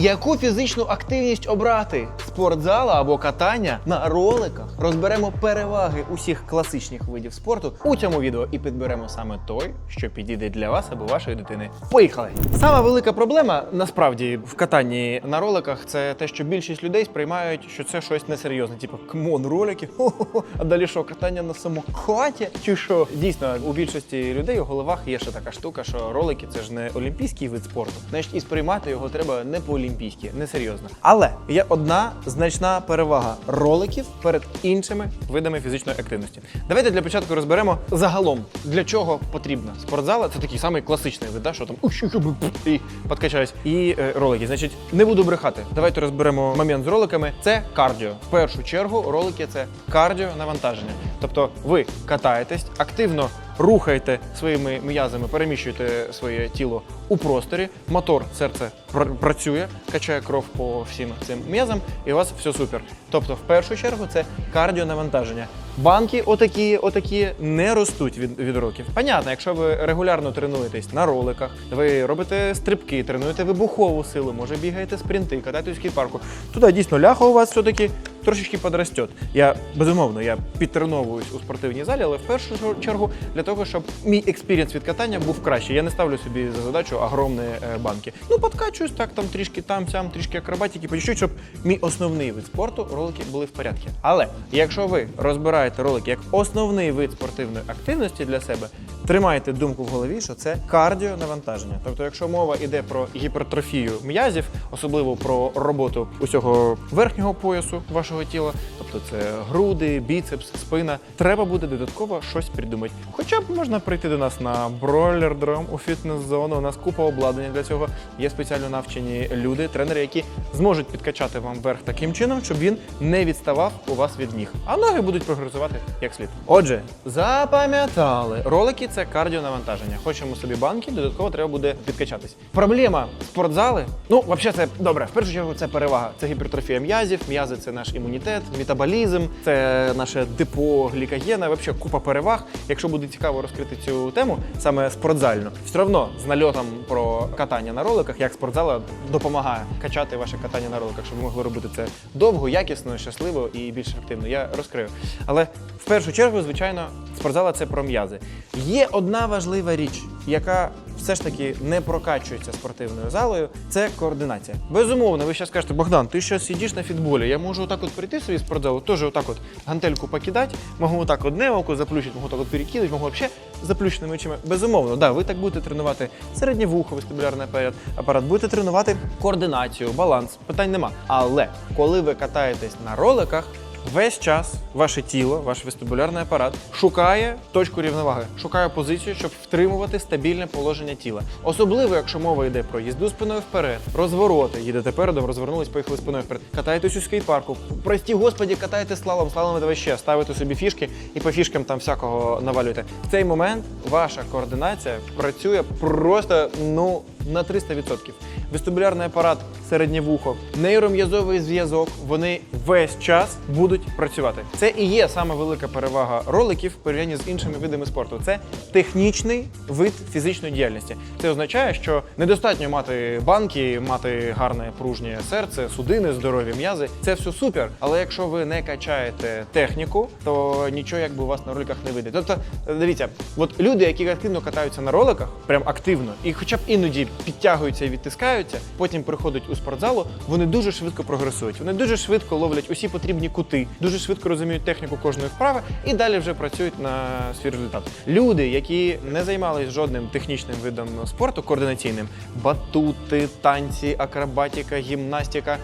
Яку фізичну активність обрати? Спортзала або катання на роликах? Розберемо переваги усіх класичних видів спорту у цьому відео і підберемо саме той, що підійде для вас або вашої дитини. Поїхали! Сама велика проблема насправді в катанні на роликах це те, що більшість людей сприймають, що це щось несерйозне, типу кмон ролики, а далі що, катання на самокаті? Чи що? Дійсно, у більшості людей у головах є ще така штука, що ролики це ж не олімпійський вид спорту. Значить, і сприймати його треба не по-олімпійськи, не серйозно. Але є одна значна перевага роликів перед іншими видами фізичної активності. Давайте для початку розберемо загалом, для чого потрібна спортзала. Це такий самий класичний вид, да, що там «Ух, і подкачаюсь. І е, ролики. Значить, не буду брехати. Давайте розберемо момент з роликами. Це кардіо. В першу чергу ролики це кардіо навантаження. Тобто ви катаєтесь, активно рухаєте своїми м'язами, переміщуєте своє тіло у просторі. Мотор серце пр- працює, качає кров по всім цим м'язам, і у вас все супер. Тобто, в першу чергу, це кардіонавантаження. Банки отакі, отакі не ростуть від, від років. Понятно, якщо ви регулярно тренуєтесь на роликах, ви робите стрибки, тренуєте вибухову силу, може бігаєте спринти, катаєтесь в скейт-парку. Туди дійсно ляха у вас все-таки трошечки подрастет. Я безумовно я підтреновуюсь у спортивній залі, але в першу чергу для того, щоб мій експірієнс від катання був кращий. Я не ставлю собі за задачу огромні е, банки. Ну, подкачуюсь так, там трішки там, сям, трішки акробатики, по чуть-чуть, щоб мій основний вид спорту ролики були в порядку. Але якщо ви розбираєте ролики як основний вид спортивної активності для себе, тримайте думку в голові, що це кардіонавантаження. Тобто, якщо мова йде про гіпертрофію м'язів, особливо про роботу усього верхнього поясу вашого тіла, тобто це груди, біцепс, спина, треба буде додатково щось придумати. Хоча б можна прийти до нас на бройлер-дром у фітнес-зону. У нас купа обладнання для цього. Є спеціально навчені люди, тренери, які зможуть підкачати вам верх таким чином, щоб він не відставав у вас від ніг, а ноги будуть прогресувати як слід. Отже, запам'ятали, ролики це кардіонавантаження. Хочемо собі банки, додатково треба буде підкачатись. Проблема спортзали. Ну, взагалі, це добре. В першу чергу це перевага. Це гіпертрофія м'язів. М'язи це наш імунітет, метаболізм, це наше депо глікогена. Взагалі купа переваг. Якщо буде цікаво розкрити цю тему, саме спортзальну, все одно з нальотом про катання на роликах, як спортзала допомагає качати ваше катання на роликах, щоб ви могли робити це довго, якісно, щасливо і більш активно. Я розкрию. Але в першу чергу, звичайно, спортзала це про м'язи. Є одна важлива річ, яка все ж таки не прокачується спортивною залою, це координація. Безумовно, ви зараз скажете, Богдан, ти що сидиш на фітболі, я можу отак от прийти собі спортзалу, теж отак от гантельку покидати, можу отак одне око заплющити, можу так от перекидати, можу взагалі заплющеними очима. Безумовно, да, ви так будете тренувати середнє вухо, вестибулярний апарат, апарат, будете тренувати координацію, баланс, питань нема. Але коли ви катаєтесь на роликах, Весь час ваше тіло, ваш вестибулярний апарат шукає точку рівноваги, шукає позицію, щоб втримувати стабільне положення тіла. Особливо, якщо мова йде про їзду спиною вперед, розвороти, їдете передом, розвернулись, поїхали спиною вперед, катаєтесь у скейт-парку. Прості господі, катаєте слалом, слалом ви ще ставите собі фішки і по фішкам там всякого навалюєте. В цей момент ваша координація працює просто ну на 300%. Вестибулярний апарат, середнє вухо, нейром'язовий зв'язок, вони весь час будуть працювати. Це і є саме велика перевага роликів в порівнянні з іншими видами спорту. Це технічний вид фізичної діяльності. Це означає, що недостатньо мати банки, мати гарне пружнє серце, судини, здорові м'язи. Це все супер. Але якщо ви не качаєте техніку, то нічого якби у вас на роликах не вийде. Тобто, дивіться, от люди, які активно катаються на роликах, прям активно, і хоча б іноді підтягуються і відтискаються, потім приходять у спортзалу, вони дуже швидко прогресують. Вони дуже швидко ловлять усі потрібні кути, дуже швидко розуміють техніку кожної вправи і далі вже працюють на свій результат. Люди, які не займалися жодним технічним видом спорту координаційним, батути, танці, акробатика, гімнастика,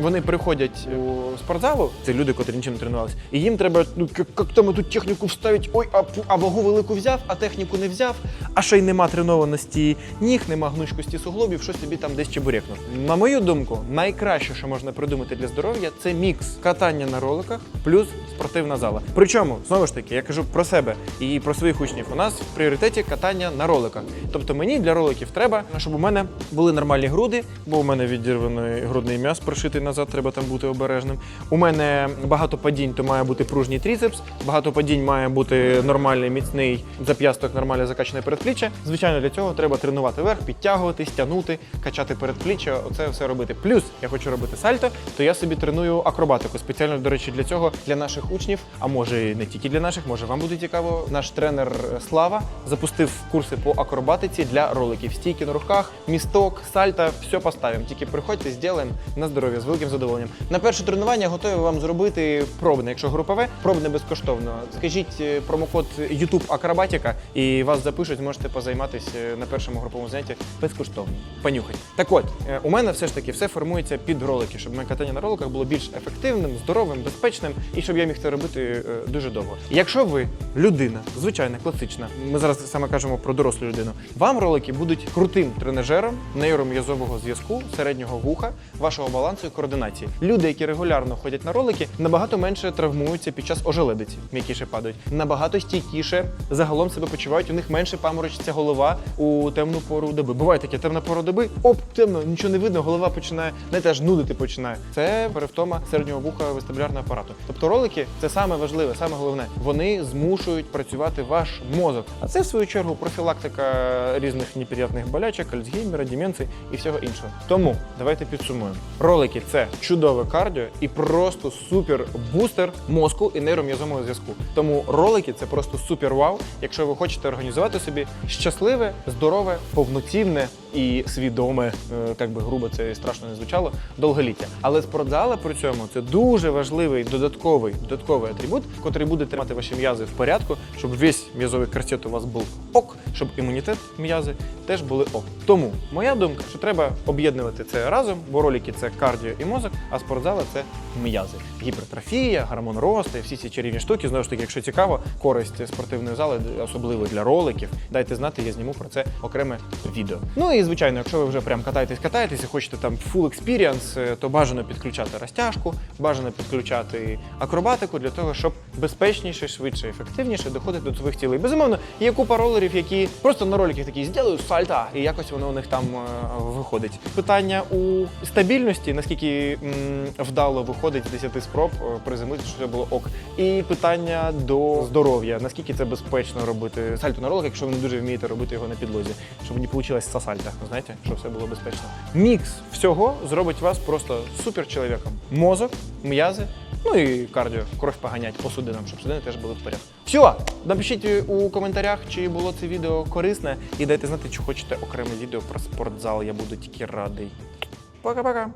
вони приходять у спортзалу. Це люди, котрі нічим не тренувалися, і їм треба ну як там тут техніку вставити, ой, а, а вагу велику взяв, а техніку не взяв, а ще й нема тренованості ніг, нема гнучкості суглобів, щось собі там десь чебурекнув. На мою думку, найкраще, що можна придумати для здоров'я, це мікс катання на роликах плюс спортивна зала. Причому, знову ж таки, я кажу про себе і про своїх учнів. У нас в пріоритеті катання на роликах. Тобто мені для роликів треба, щоб у мене були нормальні груди, бо у мене відірваний грудний м'яз прошитий назад, треба там бути обережним. У мене багато падінь, то має бути пружній тріцепс, багато падінь має бути нормальний, міцний зап'ясток, нормально закачане передпліччя. Звичайно, для цього треба тренувати верх, підтягуватись, тягнути, качати качати передпліччя, оце все робити. Плюс я хочу робити сальто, то я собі треную акробатику. Спеціально, до речі, для цього для наших учнів, а може не тільки для наших, може вам буде цікаво. Наш тренер Слава запустив курси по акробатиці для роликів. Стійки на руках, місток, сальто, все поставимо. Тільки приходьте, зробимо на здоров'я з великим задоволенням. На перше тренування готові вам зробити пробне, якщо групове, пробне безкоштовно. Скажіть е, промокод YouTube Акробатіка і вас запишуть, зможете позайматися е, на першому груповому занятті безкоштовно. Понюхайте. Так от, е, у мене все ж таки все формується під ролики, щоб моє катання на роликах було більш ефективним, здоровим, безпечним і щоб я міг це робити е, дуже довго. Якщо ви людина, звичайна, класична, ми зараз саме кажемо про дорослу людину, вам ролики будуть крутим тренажером нейром'язового зв'язку, середнього вуха, вашого балансу і координації. Люди, які регулярно ходять на ролики, набагато менше травмуються під час ожеледиці, м'якіше падають, набагато стійкіше загалом себе почувають. У них менше паморочиться голова у темну пору доби. Буває таке темна пора доби, оп, темно, нічого не видно, голова починає знаєте, аж нудити починає. Це перевтома середнього вуха вестибулярного апарату. Тобто ролики це саме важливе, саме головне. Вони змушують працювати ваш мозок. А це в свою чергу профілактика різних неприятних болячок, Альцгеймера, деменції і всього іншого. Тому давайте підсумуємо. Ролики це чудове кардіо і просто супер бустер мозку і нейром'язового зв'язку. Тому ролики це просто супер вау, якщо ви хочете організувати собі щасливе, здорове, повноцінне і свідоме, як би грубо це і страшно не звучало, довголіття. Але спортзали при цьому це дуже важливий додатковий додатковий атрибут, котрий буде тримати ваші м'язи в порядку, щоб весь м'язовий корсет у вас був ок, щоб імунітет м'язи теж були ок. Тому моя думка, що треба об'єднувати це разом, бо ролики це кардіо і мозок, а спортзали це м'язи. Гіпертрофія, гормон росту, всі ці чарівні штуки. Знову ж таки, якщо цікаво, користь спортивної зали, особливо для роликів, дайте знати, я зніму про це окреме відео. Ну і звичайно, якщо ви вже прям катаєтесь, катаєтесь і хочете там full experience, е, то бажано підключати розтяжку, бажано підключати акробатику для того, щоб безпечніше, швидше, ефективніше доходити до своїх цілей. Безумовно, є купа ролерів, які просто на роликах такі зроблю сальта, і якось воно у них там е, виходить. Питання у стабільності, наскільки м, вдало виходить з 10 спроб е, приземлитися, щоб це було ок. І питання до здоров'я, наскільки це безпечно робити сальто на роликах, якщо ви не дуже вмієте робити його на підлозі, щоб не вийшло сальта, знаєте, щоб все було безпечно. Мікс всього зробить вас просто супер чоловіком. Мозок, м'язи. Ну і кардіо, кров поганять по судинам, щоб судини теж були в порядку. Все, напишіть у коментарях, чи було це відео корисне, і дайте знати, чи хочете окреме відео про спортзал. Я буду тільки радий. Пока-пока.